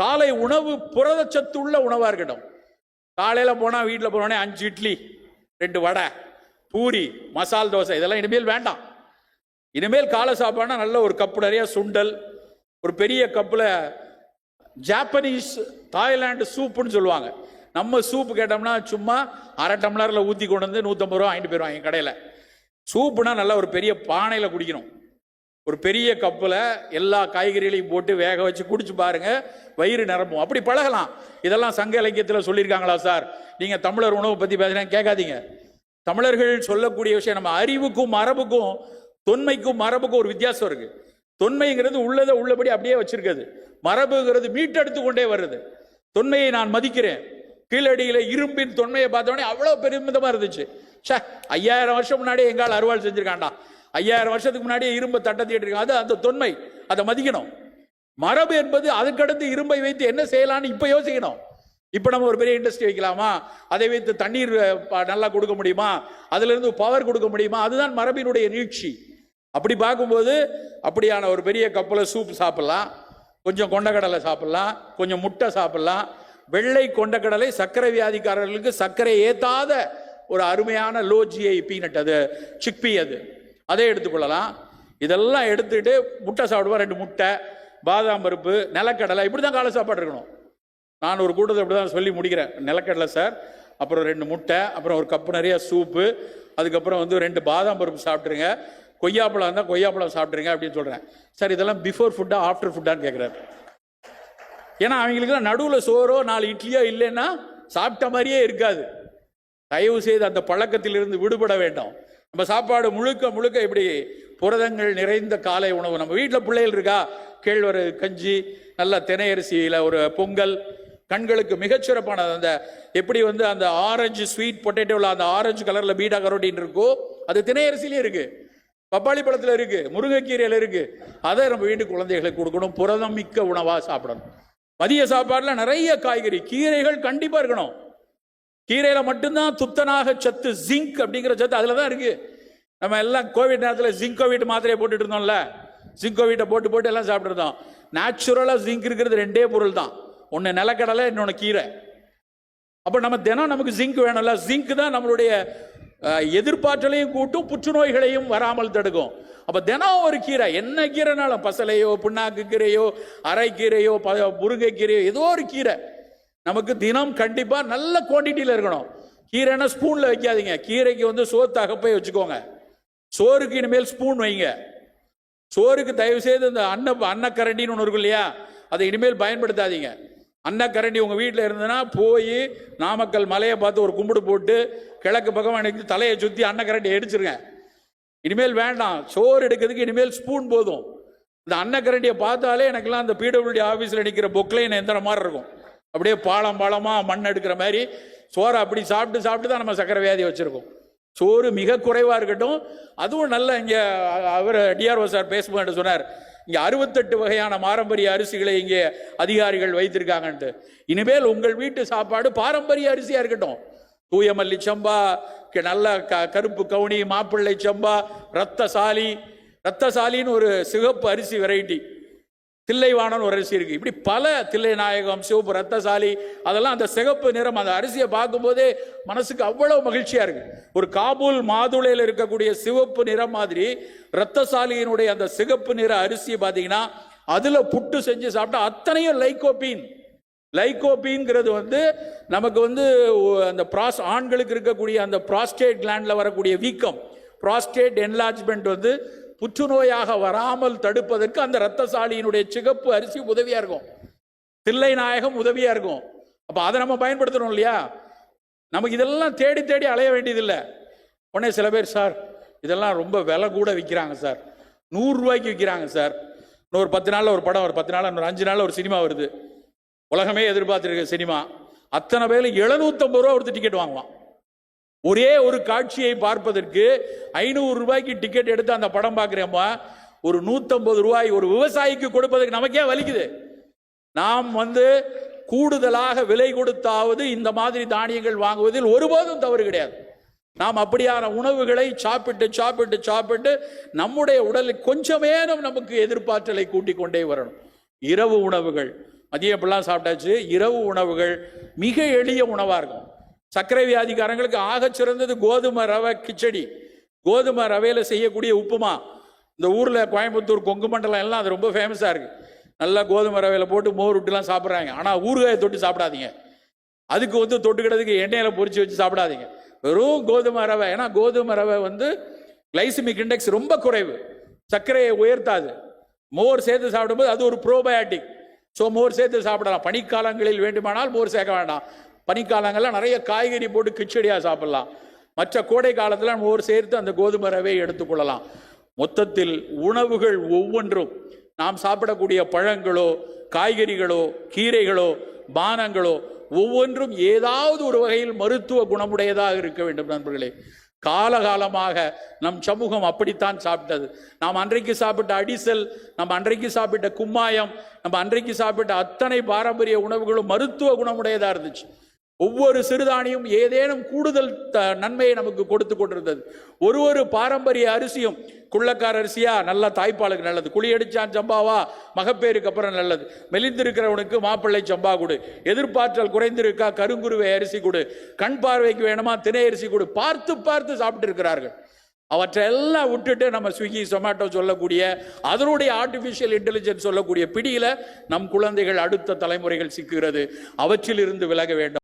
காலை உணவு புரதச்சத்து உள்ள உணவாக இருக்கட்டும் காலையில் போனால் வீட்டில் போனோடனே அஞ்சு இட்லி ரெண்டு வடை பூரி மசால் தோசை இதெல்லாம் இனிமேல் வேண்டாம். இனிமேல் காலை சாப்பாடுனா நல்ல ஒரு கப்பு நிறைய சுண்டல் ஒரு பெரிய கப்பில் ஜாப்பனீஸ் தாய்லாண்டு சூப்புன்னு சொல்லுவாங்க. நம்ம சூப்பு கேட்டோம்னா சும்மா அரை டம்ளரில் ஊற்றி கொண்டு வந்து நூற்றம்பது ரூபா வாங்கிட்டு போயிடுவாங்க என் கடையில். சூப்புனா நல்லா ஒரு பெரிய பானையில் குடிக்கணும். ஒரு பெரிய கப்பில் எல்லா காய்கறிகளையும் போட்டு வேக வச்சு குடிச்சு பாருங்க வயிறு நிரம்பும். அப்படி பழகலாம். இதெல்லாம் சங்க இலக்கியத்தில் சொல்லியிருக்காங்களா சார்? நீங்கள் தமிழர் உணவை பற்றி பேசுகிறேன் கேட்காதீங்க. தமிழர்கள் சொல்லக்கூடிய விஷயம் நம்ம அறிவுக்கும் மரபுக்கும் தொன்மைக்கும் மரபுக்கும் ஒரு வித்தியாசம் இருக்கு. தொன்மைங்கிறது உள்ளதை உள்ளபடி அப்படியே வச்சிருக்கிறது. மரபுங்கிறது மீட்டெடுத்து கொண்டே வருது. தொன்மையை நான் மதிக்கிறேன். கீழடியில் இரும்பின் தொன்மையை பார்த்தோடனே அவ்வளோ பெருமிதமாக இருந்துச்சு. ச்சே ஐயாயிரம் வருஷம் முன்னாடியே எங்கால் அறுவாள் செஞ்சுருக்காண்டா ஐயாயிரம் வருஷத்துக்கு முன்னாடியே இரும்பை தட்டத்திட்டு இருக்கான் அது அந்த தொன்மை. அதை மதிக்கணும். மரபு என்பது அதுக்கடுத்து இரும்பை வைத்து என்ன செய்யலாம்னு இப்போ யோசிக்கணும். இப்போ நம்ம ஒரு பெரிய இண்டஸ்ட்ரி வைக்கலாமா? அதை வைத்து தண்ணீர் நல்லா கொடுக்க முடியுமா? அதுலேருந்து பவர் கொடுக்க முடியுமா? அதுதான் மரபினுடைய நீட்சி. அப்படி பார்க்கும்போது அப்படியான ஒரு பெரிய கப்பில் சூப் சாப்பிட்லாம். கொஞ்சம் கொண்டக்கடலை சாப்பிட்லாம். கொஞ்சம் முட்டை சாப்பிட்லாம். வெள்ளை கொண்டக்கடலை சர்க்கரை வியாதிக்காரர்களுக்கு சர்க்கரை ஏற்றாத ஒரு அருமையான லோஜியை பீனட் அது சிக்பி அது. அதை எடுத்துக்கொள்ளலாம். இதெல்லாம் எடுத்துட்டு முட்டை சாப்பிடுவோம் ரெண்டு முட்டை பாதாம் பருப்பு நிலக்கடலை இப்படி தான் காலை சாப்பாடு இருக்கணும். நான் ஒரு கூட்டத்தை அப்படி தான் சொல்லி முடிக்கிறேன். நிலக்கடலை சார் அப்புறம் ரெண்டு முட்டை அப்புறம் ஒரு கப்பு நிறைய சூப்பு அதுக்கப்புறம் வந்து ரெண்டு பாதாம் பருப்பு சாப்பிட்ருங்க கொய்யாப்பழம் இருந்தால் கொய்யாப்பழம் சாப்பிட்ருங்க அப்படின்னு சொல்கிறேன் சார் இதெல்லாம் பிஃபோர் ஃபுட்டா ஆஃப்டர் ஃபுட்டான்னு கேட்குறாரு ஏன்னா அவங்களுக்குலாம் நடுவில் சோறோ நாலு இட்லியோ இல்லைன்னா சாப்பிட்ட மாதிரியே இருக்காது. தயவு செய்து அந்த பழக்கத்திலிருந்து விடுபட வேண்டும். நம்ம சாப்பாடு முழுக்க முழுக்க இப்படி புரதங்கள் நிறைந்த காலை உணவு. நம்ம வீட்டில் பிள்ளைகள் இருக்கா? கேழ்வரகு கஞ்சி நல்ல தினை அரிசியில் ஒரு பொங்கல். கண்களுக்கு மிகச்சிறப்பானது அந்த எப்படி வந்து அந்த ஆரஞ்சு ஸ்வீட் பொட்டேட்டோவில் அந்த ஆரஞ்சு கலரில் பீடா கரோட்டின் இருக்கோ அது தினை அரிசிலே இருக்கு. பப்பாளி பழத்தில் இருக்கு முருங்கைக்கீரையில் இருக்கு. அதை நம்ம வீட்டு குழந்தைகளுக்கு கொடுக்கணும். புரதம் மிக்க உணவாக சாப்பிடணும். மதிய சாப்பாடில் நிறைய காய்கறி கீரைகள் கண்டிப்பாக இருக்கணும். கீரையில் மட்டும்தான் துத்தநாக சத்து ஜிங்க் அப்படிங்கிற சத்து அதில் தான் இருக்குது நம்ம எல்லாம் கோவிட் நேரத்தில் ஜிங்கோவிட் மாத்திரையை போட்டுட்டு இருந்தோம்ல. ஜிங்கோவிட்டை போட்டு போட்டு எல்லாம் சாப்பிட்டுருந்தோம். நேச்சுரலாக ஜிங்க் இருக்கிறது ரெண்டே பொருள் தான் ஒன்று நிலக்கடலை இன்னொன்று கீரை. அப்போ நம்ம தினம் நமக்கு ஜிங்க் வேணும்ல. ஜிங்க் தான் நம்மளுடைய எதிர்பார்த்தலையும் கூட்டும் புற்றுநோய்களையும் வராமல் தடுக்கும். அப்போ தினம் ஒரு கீரை. என்ன கீரைனாலும் பசலையோ புண்ணாக்கு கீரையோ அரைக்கீரையோ ப முருங்கைக்கீரையோ ஏதோ ஒரு கீரை. நமக்கு தினம் கண்டிப்பாக நல்ல குவான்டிட்டியில் இருக்கணும். கீரைன்னா ஸ்பூனில் வைக்காதீங்க. கீரைக்கு வந்து சோத்து அகப்பை வச்சுக்கோங்க. சோறுக்கு இனிமேல் ஸ்பூன் வைங்க. சோறுக்கு தயவு செய்து இந்த அன்ன அன்னக்கரண்டின்னு ஒன்று இருக்கும் இல்லையா அதை இனிமேல் பயன்படுத்தாதீங்க. அன்னக்கரண்டி உங்கள் வீட்டில் இருந்ததுன்னா போய் நாமக்கல் மலையை பார்த்து ஒரு கும்பிடு போட்டு கிழக்கு பக்கம் அன்னைக்கு தலையை சுற்றி அன்னக்கரண்டி அடிச்சிருங்க இனிமேல் வேண்டாம். சோறு எடுக்கிறதுக்கு இனிமேல் ஸ்பூன் போதும். இந்த அன்னக்கரண்டியை பார்த்தாலே எனக்கெல்லாம் அந்த பிடபிள்யூடி ஆஃபீஸில் நிற்கிற பொக்லைன் எந்திர மாதிரி இருக்கும். அப்படியே பாலம் பாலமாக மண் எடுக்கிற மாதிரி சோறை அப்படி சாப்பிட்டு சாப்பிட்டு தான் நம்ம சக்கரை வியாதி வச்சுருக்கோம். சோறு மிக குறைவாக இருக்கட்டும். அதுவும் நல்ல இங்கே அவர் டிஆர்ஓ சார் பேசும்போது சொன்னார். இங்கே அறுபத்தெட்டு வகையான பாரம்பரிய அரிசிகளை இங்கே அதிகாரிகள் வைத்திருக்காங்கன்ட்டு. இனிமேல் உங்கள் வீட்டு சாப்பாடு பாரம்பரிய அரிசியாக இருக்கட்டும். தூயமல்லி சம்பா க- நல்ல க கருப்பு கவுனி மாப்பிள்ளை சம்பா ரத்தசாலி. ரத்தசாலின்னு ஒரு சிகப்பு அரிசி வெரைட்டி தில்லைவானன் ஒரு அரிசி இருக்கு. இப்படி பல தில்லை நாயகம் சிவப்பு ரத்தசாலி அதெல்லாம் அந்த சிகப்பு நிறம் அந்த அரிசியை பார்க்கும்போதே மனசுக்கு அவ்வளவு மகிழ்ச்சியா இருக்கு. ஒரு காபூல் மாதுளையில் இருக்கக்கூடிய சிவப்பு நிறம் மாதிரி ரத்தசாலியினுடைய அந்த சிகப்பு நிற அரிசியை பார்த்தீங்கன்னா அதுல புட்டு செஞ்சு சாப்பிட்டா அத்தனையும் லைகோபீன். லைகோபிங்கிறது வந்து நமக்கு வந்து அந்த ப்ராஸ் ஆண்களுக்கு இருக்கக்கூடிய அந்த ப்ராஸ்டேட் கிளாண்டில் வரக்கூடிய வீக்கம். ப்ராஸ்டேட் என்லார்ஜ்மெண்ட் வந்து புற்றுநோயாக வராமல் தடுப்பதற்கு அந்த ரத்தசாலியினுடைய சிகப்பு அரிசி உதவியா இருக்கும். தில்லை நாயகம் உதவியா இருக்கும். அப்போ அதை நம்ம பயன்படுத்தணும் இல்லையா? நமக்கு இதெல்லாம் தேடி தேடி அலைய வேண்டியதில்லை. உடனே சில பேர் சார் இதெல்லாம் ரொம்ப விலை கூட விற்கிறாங்க சார். நூறுரூவாய்க்கு விற்கிறாங்க சார். இன்னொரு பத்து நாளில் ஒரு படம் ஒரு பத்து நாள் இன்னொரு அஞ்சு நாளில் ஒரு சினிமா வருது. உலகமே எதிர்பார்த்துருக்க சினிமா. அத்தனை பேர் எழுநூத்தம்பது ரூபா ஒருத்தர் டிக்கெட் வாங்குவான் ஒரே ஒரு காட்சியை பார்ப்பதற்கு ஐநூறு ரூபாய்க்கு டிக்கெட் எடுத்து அந்த படம் பார்க்குறேம்மா. ஒரு நூற்றம்பது ரூபாய் ஒரு விவசாயிக்கு கொடுப்பதற்கு நமக்கே வலிக்குது. நாம் வந்து கூடுதலாக விலை கொடுத்தாவது இந்த மாதிரி தானியங்கள் வாங்குவதில் ஒருபோதும் தவறு கிடையாது. நாம் அப்படியான உணவுகளை சாப்பிட்டு சாப்பிட்டு சாப்பிட்டு நம்முடைய உடலில் கொஞ்சமேனும் நமக்கு எதிர்பார்த்தலை கூட்டிக் கொண்டே வரணும். இரவு உணவுகள். மதியம் எப்படிலாம் சாப்பிட்டாச்சு? இரவு உணவுகள் மிக எளிய உணவாக இருக்கும். சர்க்கரை வியாதிக்காரங்களுக்கு ஆக சிறந்தது கோதுமை ரவை கிச்சடி. கோதுமை ரவையில் செய்யக்கூடிய உப்புமா. இந்த ஊரில் கோயம்புத்தூர் கொங்கு மண்டலம் எல்லாம் அது ரொம்ப ஃபேமஸாக இருக்குது நல்லா கோதுமை ரவையில் போட்டு மோர் விட்டுலாம் சாப்பிட்றாங்க. ஆனால் ஊறுகாயை தொட்டு சாப்பிடாதீங்க. அதுக்கு வந்து தொட்டுக்கிறதுக்கு எண்ணெயில் பொறிச்சு வச்சு சாப்பிடாதீங்க. வெறும் கோதுமை ரவை. ஏன்னா கோதுமை ரவை வந்து கிளைசிமிக் இண்டெக்ஸ் ரொம்ப குறைவு. சர்க்கரையை உயர்த்தாது. மோர் சேர்த்து சாப்பிடும்போது அது ஒரு ப்ரோபயாட்டிக் ஸோ மோர் சேர்த்து சாப்பிடலாம். பனிக்காலங்களில் வேண்டுமானால் மோர் சேர்க்க வேண்டாம். பனிக்காலங்களில் நிறைய காய்கறி போட்டு கிச்சடியாக சாப்பிடலாம். மற்ற கோடை காலத்தில் மோர் சேர்த்து அந்த கோதுமை ரவையை எடுத்துக்கொள்ளலாம் மொத்தத்தில் உணவுகள் ஒவ்வொன்றும் நாம் சாப்பிடக்கூடிய பழங்களோ காய்கறிகளோ கீரைகளோ பானங்களோ ஒவ்வொன்றும் ஏதாவது ஒரு வகையில் மருத்துவ குணமுடையதாக இருக்க வேண்டும் நண்பர்களே. காலகாலமாக நம் சமூகம் அப்படித்தான் சாப்பிட்டது. நாம் அன்றைக்கு சாப்பிட்ட அடிசல் நம்ம அன்றைக்கு சாப்பிட்ட கும்மாயம் நம்ம அன்றைக்கு சாப்பிட்ட அத்தனை பாரம்பரிய உணவுகளும் மருத்துவ குணமுடையதாக இருந்துச்சு. ஒவ்வொரு சிறுதானியும் ஏதேனும் கூடுதல் த- நன்மையை நமக்கு கொடுத்து கொண்டிருந்தது. ஒரு ஒரு பாரம்பரிய அரிசியும் குள்ளக்கார அரிசியா நல்ல தாய்ப்பாலுக்கு நல்லது. குழியடிச்சான் சம்பாவா மகப்பேருக்கு அப்புறம் நல்லது. மெலிந்திருக்கிறவனுக்கு மாப்பிள்ளை சம்பா கொடு. எதிர்பார்த்தல் குறைந்திருக்கா கருங்குருவை அரிசி கொடு. கண் பார்வைக்கு வேணுமா திணை அரிசி கொடு. பார்த்து பார்த்து சாப்பிட்டு இருக்கிறார்கள். அவற்றையெல்லாம் விட்டுட்டு நம்ம ஸ்விக்கி சொமேட்டோ சொல்லக்கூடிய அதனுடைய ஆர்டிஃபிஷியல் இன்டெலிஜென்ஸ் சொல்லக்கூடிய பிடியில் நம் குழந்தைகள் அடுத்த தலைமுறைகள் சிக்குகிறது. அவற்றிலிருந்து விலக வேண்டும்.